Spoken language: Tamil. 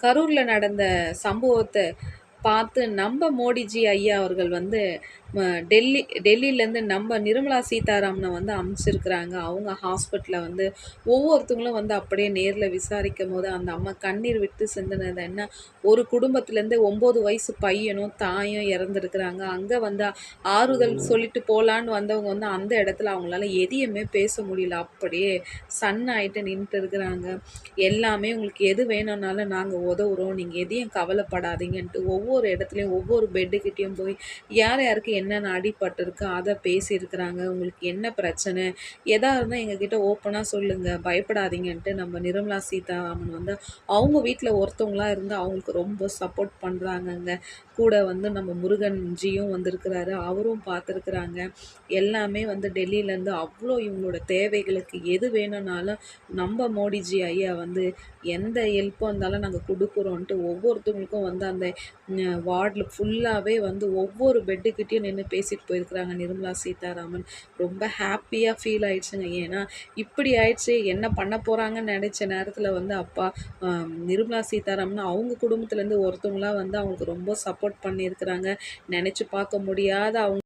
கரூரில் நடந்த சம்பவத்தை பார்த்து நம்ம மோடிஜி ஐயா அவர்கள் வந்து டெல்லி டெல்லியிலேருந்து நம்ம நிர்மலா சீதாராமனை வந்து அமுச்சிருக்கிறாங்க. அவங்க ஹாஸ்பிட்டலில் வந்து ஒவ்வொருத்தவங்களும் வந்து அப்படியே நேரில் விசாரிக்கும் போது அந்த அம்மா கண்ணீர் விட்டு சிந்தினது என்ன? ஒரு குடும்பத்துலேருந்து ஒம்பது வயசு பையனும் தாயும் இறந்துருக்குறாங்க. அங்கே வந்து ஆறுதல் சொல்லிட்டு போகலான்னு வந்தவங்க வந்து அந்த இடத்துல அவங்களால எதையுமே பேச முடியல. அப்படியே சன் ஆகிட்டு நின்றுட்டு இருக்கிறாங்க. எல்லாமே உங்களுக்கு எது வேணும்னாலும் நாங்கள் உதவுறோம். நீங்கள் எதையும் கவலைப்படாதீங்கன்ட்டு ஒவ்வொரு இடத்துலையும் ஒவ்வொரு பெட்டுக்கிட்டேயும் போய் யார் யாருக்கு என்னென்ன அடிபட்டிருக்கு அதை பேசியிருக்கிறாங்க உங்களுக்கு என்ன பிரச்சனை எதா இருந்தால் எங்ககிட்ட ஓப்பனாக சொல்லுங்கள் பயப்படாதீங்கன்ட்டு நம்ம நிர்மலா சீதாராமன் வந்து அவங்க வீட்டில் ஒருத்தவங்களா இருந்து அவங்களுக்கு ரொம்ப சப்போர்ட் பண்ணுறாங்கங்க கூட வந்து நம்ம முருகன்ஜியும் வந்திருக்கிறாரு அவரும் பார்த்துருக்குறாங்க எல்லாமே வந்து டெல்லியிலேருந்து அவ்வளோ இவங்களோட தேவைகளுக்கு எது வேணும்னாலும் நம்ம மோடிஜி ஐயா வந்து எந்த ஹெல்ப்பும் இருந்தாலும் நாங்கள் கொடுக்குறோன்ட்டு ஒவ்வொருத்தவங்களுக்கும் வந்து அந்த வார்டில் ஃபுல்லாகவே வந்து ஒவ்வொரு பெட்டுக்கிட்டேயும் நின்று பேசிட்டு போயிருக்கிறாங்க நிர்மலா சீதாராமன். ரொம்ப ஹாப்பியாக ஃபீல் ஆயிடுச்சுங்க. ஏன்னா இப்படி ஆயிடுச்சு என்ன பண்ண போகிறாங்கன்னு நினச்ச நேரத்தில் வந்து அப்பா நிர்மலா சீதாராமன் அவங்க குடும்பத்துலேருந்து ஒருத்தவங்களாம் வந்து அவங்களுக்கு ரொம்ப சப்போர்ட் பண்ணியிருக்கிறாங்க. நினச்சி பார்க்க முடியாத அவங்க